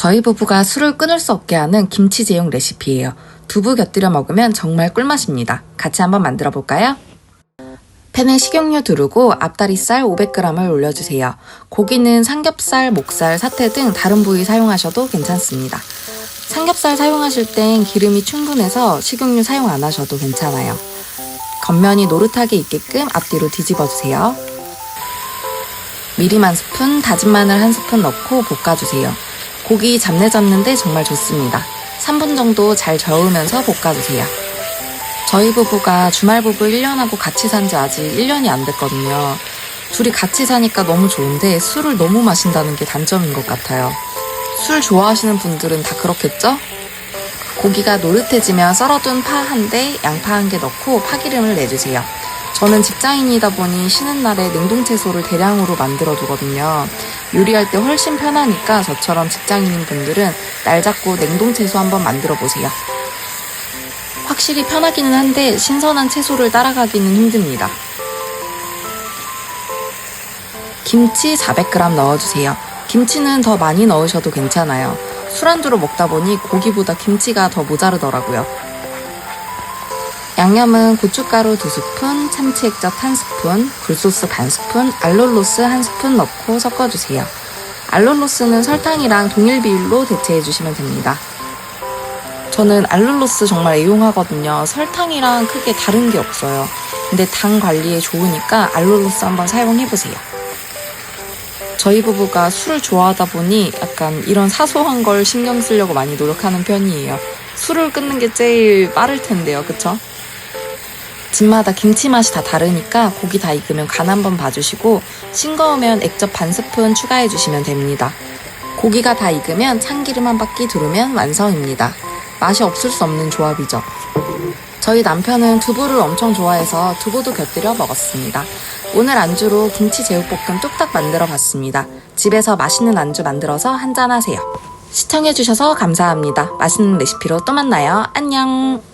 저희 부부가 술을 끊을 수 없게 하는 김치 제용 레시피예요. 두부 곁들여 먹으면 정말 꿀맛입니다. 같이 한번 만들어 볼까요? 팬에 식용유 두르고 앞다리살 500g을 올려주세요. 고기는 삼겹살, 목살, 사태 등 다른 부위 사용하셔도 괜찮습니다. 삼겹살 사용하실 땐 기름이 충분해서 식용유 사용 안 하셔도 괜찮아요. 겉면이 노릇하게 익게끔 앞뒤로 뒤집어 주세요. 미림 한 스푼, 다진 마늘 한 스푼 넣고 볶아주세요. 고기 잡내 잡는데 정말 좋습니다. 3분 정도 잘 저으면서 볶아주세요. 저희 부부가 주말 부부 1년하고 같이 산 지 아직 1년이 안 됐거든요. 둘이 같이 사니까 너무 좋은데 술을 너무 마신다는 게 단점인 것 같아요. 술 좋아하시는 분들은 다 그렇겠죠? 고기가 노릇해지면 썰어둔 파 한 대, 양파 한 개 넣고 파기름을 내주세요. 저는 직장인이다 보니 쉬는 날에 냉동 채소를 대량으로 만들어 두거든요. 요리할 때 훨씬 편하니까 저처럼 직장인인 분들은 날 잡고 냉동 채소 한번 만들어 보세요. 확실히 편하기는 한데 신선한 채소를 따라가기는 힘듭니다. 김치 400g 넣어주세요. 김치는 더 많이 넣으셔도 괜찮아요. 술안주로 먹다 보니 고기보다 김치가 더 모자르더라고요. 양념은 고춧가루 2스푼, 참치 액젓 1스푼, 굴소스 반스푼, 알룰로스 1스푼 넣고 섞어주세요. 알룰로스는 설탕이랑 동일 비율로 대체해주시면 됩니다. 저는 알룰로스 정말 애용하거든요. 설탕이랑 크게 다른 게 없어요. 근데 당 관리에 좋으니까 알룰로스 한번 사용해보세요. 저희 부부가 술을 좋아하다 보니 약간 이런 사소한 걸 신경 쓰려고 많이 노력하는 편이에요. 술을 끊는 게 제일 빠를 텐데요. 그쵸? 집마다 김치 맛이 다 다르니까 고기 다 익으면 간 한번 봐주시고 싱거우면 액젓 반 스푼 추가해 주시면 됩니다. 고기가 다 익으면 참기름 한 바퀴 두르면 완성입니다. 맛이 없을 수 없는 조합이죠. 저희 남편은 두부를 엄청 좋아해서 두부도 곁들여 먹었습니다. 오늘 안주로 김치 제육볶음 뚝딱 만들어 봤습니다. 집에서 맛있는 안주 만들어서 한잔 하세요. 시청해주셔서 감사합니다. 맛있는 레시피로 또 만나요. 안녕!